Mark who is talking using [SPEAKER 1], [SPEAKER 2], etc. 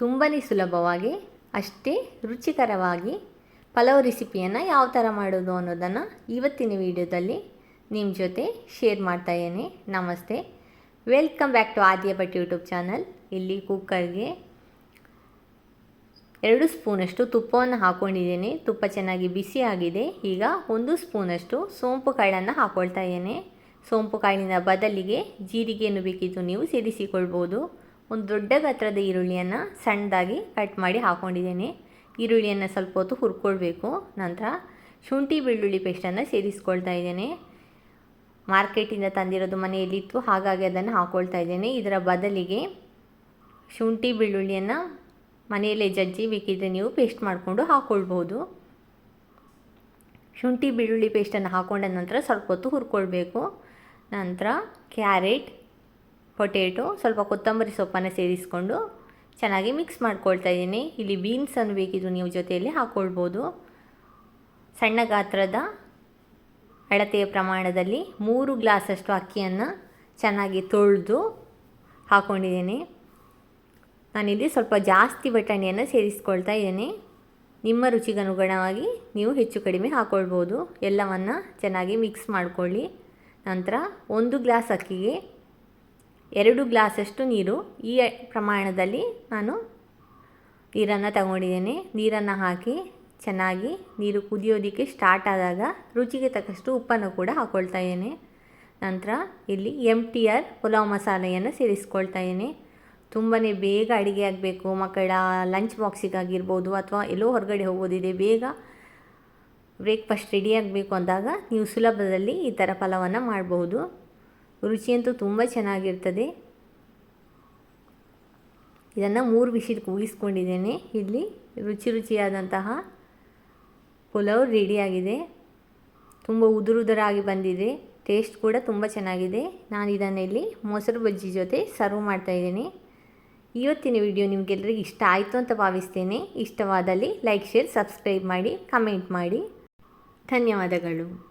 [SPEAKER 1] ತುಂಬಾ ಸುಲಭವಾಗಿ, ಅಷ್ಟೇ ರುಚಿಕರವಾಗಿ ಪಲಾವ್ ರೆಸಿಪಿಯನ್ನು ಯಾವ ಥರ ಮಾಡೋದು ಅನ್ನೋದನ್ನು ಇವತ್ತಿನ ವಿಡಿಯೋದಲ್ಲಿ ನಿಮ್ಮ ಜೊತೆ ಶೇರ್ ಮಾಡ್ತಾ ಇದ್ದೀನಿ. ನಮಸ್ತೆ. Welcome back to Aadya Bhat YouTube channel ಇಲ್ಲಿ ಕುಕ್ಕರ್ಗೆ ಎರಡು ಸ್ಪೂನಷ್ಟು ತುಪ್ಪವನ್ನು ಹಾಕ್ಕೊಂಡಿದ್ದೀನಿ ತುಪ್ಪ ಚೆನ್ನಾಗಿ ಬಿಸಿ ಆಗಿದೆ. ಈಗ ಒಂದು ಸ್ಪೂನಷ್ಟು ಸೋಂಪು ಕಾಳನ್ನು ಹಾಕ್ಕೊಳ್ತಾ ಇದ್ದೇನೆ. ಸೋಂಪು ಕಾಳಿನ ಬದಲಿಗೆ ಜೀರಿಗೆಯನ್ನು ಬೇಕಿದ್ದು ನೀವು ಸೇರಿಸಿಕೊಳ್ಬೋದು. ಒಂದು ದೊಡ್ಡ ಗಾತ್ರದ ಈರುಳ್ಳಿಯನ್ನು ಸಣ್ಣದಾಗಿ ಕಟ್ ಮಾಡಿ ಹಾಕ್ಕೊಂಡಿದ್ದೇನೆ ಈರುಳ್ಳಿಯನ್ನು ಸ್ವಲ್ಪ ಹೊತ್ತು ಹುರ್ಕೊಳ್ಬೇಕು. ನಂತರ ಶುಂಠಿ ಬೆಳ್ಳುಳ್ಳಿ ಪೇಸ್ಟನ್ನು ಸೇರಿಸ್ಕೊಳ್ತಾ ಇದ್ದೇನೆ. ಮಾರ್ಕೆಟಿಂದ ತಂದಿರೋದು ಮನೆಯಲ್ಲಿತ್ತು, ಹಾಗಾಗಿ ಅದನ್ನು ಹಾಕ್ಕೊಳ್ತಾ ಇದ್ದೇನೆ. ಇದರ ಬದಲಿಗೆ ಶುಂಠಿ ಬೆಳ್ಳುಳ್ಳಿಯನ್ನು ಮನೆಯಲ್ಲೇ ಜಜ್ಜಿ ಬೇಕಿದ್ರೆ ನೀವು ಪೇಸ್ಟ್ ಮಾಡಿಕೊಂಡು ಹಾಕ್ಕೊಳ್ಬೋದು ಶುಂಠಿ ಬೆಳ್ಳುಳ್ಳಿ ಪೇಸ್ಟನ್ನು ಹಾಕ್ಕೊಂಡ ನಂತರ ಸ್ವಲ್ಪ ಹೊತ್ತು ಹುರ್ಕೊಳ್ಬೇಕು. ನಂತರ ಕ್ಯಾರೆಟ್ ಪೊಟೇಟೊ, ಸ್ವಲ್ಪ ಕೊತ್ತಂಬರಿ ಸೊಪ್ಪನ್ನು ಸೇರಿಸ್ಕೊಂಡು ಚೆನ್ನಾಗಿ ಮಿಕ್ಸ್ ಮಾಡ್ಕೊಳ್ತಾ ಇದ್ದೀನಿ. ಇಲ್ಲಿ ಬೀನ್ಸನ್ನು ಬೇಕಿದ್ರು ನೀವು ಜೊತೆಯಲ್ಲಿ ಹಾಕ್ಕೊಳ್ಬೋದು ಸಣ್ಣ ಗಾತ್ರದ ಅಳತೆಯ ಪ್ರಮಾಣದಲ್ಲಿ ಮೂರು ಗ್ಲಾಸಷ್ಟು ಅಕ್ಕಿಯನ್ನು ಚೆನ್ನಾಗಿ ತೊಳೆದು ಹಾಕ್ಕೊಂಡಿದ್ದೀನಿ ನಾನಿಲ್ಲಿ ಸ್ವಲ್ಪ ಜಾಸ್ತಿ ಬಟಾಣಿಯನ್ನು ಸೇರಿಸ್ಕೊಳ್ತಾ ಇದ್ದೀನಿ. ನಿಮ್ಮ ರುಚಿಗನುಗುಣವಾಗಿ ನೀವು ಹೆಚ್ಚು ಕಡಿಮೆ ಹಾಕ್ಕೊಳ್ಬೋದು ಎಲ್ಲವನ್ನು ಚೆನ್ನಾಗಿ ಮಿಕ್ಸ್ ಮಾಡಿಕೊಳ್ಳಿ. ನಂತರ ಒಂದು ಗ್ಲಾಸ್ ಅಕ್ಕಿಗೆ ಎರಡು ಗ್ಲಾಸಷ್ಟು ನೀರು ಈ ಪ್ರಮಾಣದಲ್ಲಿ ನಾನು ನೀರನ್ನು ತಗೊಂಡಿದ್ದೇನೆ. ನೀರನ್ನು ಹಾಕಿ ಚೆನ್ನಾಗಿ ನೀರು ಕುದಿಯೋದಕ್ಕೆ ಸ್ಟಾರ್ಟ್ ಆದಾಗ ರುಚಿಗೆ ತಕ್ಕಷ್ಟು ಉಪ್ಪನ್ನು ಕೂಡ ಹಾಕ್ಕೊಳ್ತಾ ನಂತರ ಇಲ್ಲಿ ಎಂ ಟಿ ಆರ್ ಪುಲಾವ್ ಮಸಾಲೆಯನ್ನು ಸೇರಿಸ್ಕೊಳ್ತಾ ಇದ್ದೇನೆ. ತುಂಬಾ ಬೇಗ ಅಡುಗೆ ಆಗಬೇಕು. ಮಕ್ಕಳ ಲಂಚ್ ಬಾಕ್ಸಿಗಾಗಿರ್ಬೋದು ಅಥವಾ ಎಲ್ಲೋ ಹೊರಗಡೆ ಹೋಗೋದಿದೆ ಬೇಗ ಬ್ರೇಕ್ಫಾಸ್ಟ್ ರೆಡಿ ಆಗಬೇಕು ಅಂದಾಗ ನೀವು ಸುಲಭದಲ್ಲಿ ಈ ಥರ ಫಲವನ್ನು ಮಾಡಬಹುದು ರುಚಿಯಂತೂ ತುಂಬ ಚೆನ್ನಾಗಿರ್ತದೆ. ಇದನ್ನು ಮೂರು ವಿಷಿಲ್ ಕೂಗಿಸ್ಕೊಂಡಿದ್ದೇನೆ. ಇಲ್ಲಿ ರುಚಿ ರುಚಿಯಾದಂತಹ ಪುಲಾವ್ ರೆಡಿಯಾಗಿದೆ ತುಂಬ ಉದುರುದರಾಗಿ ಬಂದಿದೆ. ಟೇಸ್ಟ್ ಕೂಡ ತುಂಬ ಚೆನ್ನಾಗಿದೆ. ನಾನು ಇದನ್ನು ಇಲ್ಲಿ ಮೊಸರು ಬಜ್ಜಿ ಜೊತೆ ಸರ್ವ್ ಮಾಡ್ತಾಯಿದ್ದೀನಿ ಇವತ್ತಿನ ವಿಡಿಯೋ ನಿಮಗೆಲ್ಲರಿಗೆ ಇಷ್ಟ ಆಯಿತು ಅಂತ ಭಾವಿಸ್ತೇನೆ. ಇಷ್ಟವಾದಲ್ಲಿ ಲೈಕ್ ಶೇರ್ ಸಬ್ಸ್ಕ್ರೈಬ್ ಮಾಡಿ ಕಮೆಂಟ್ ಮಾಡಿ. ಧನ್ಯವಾದಗಳು.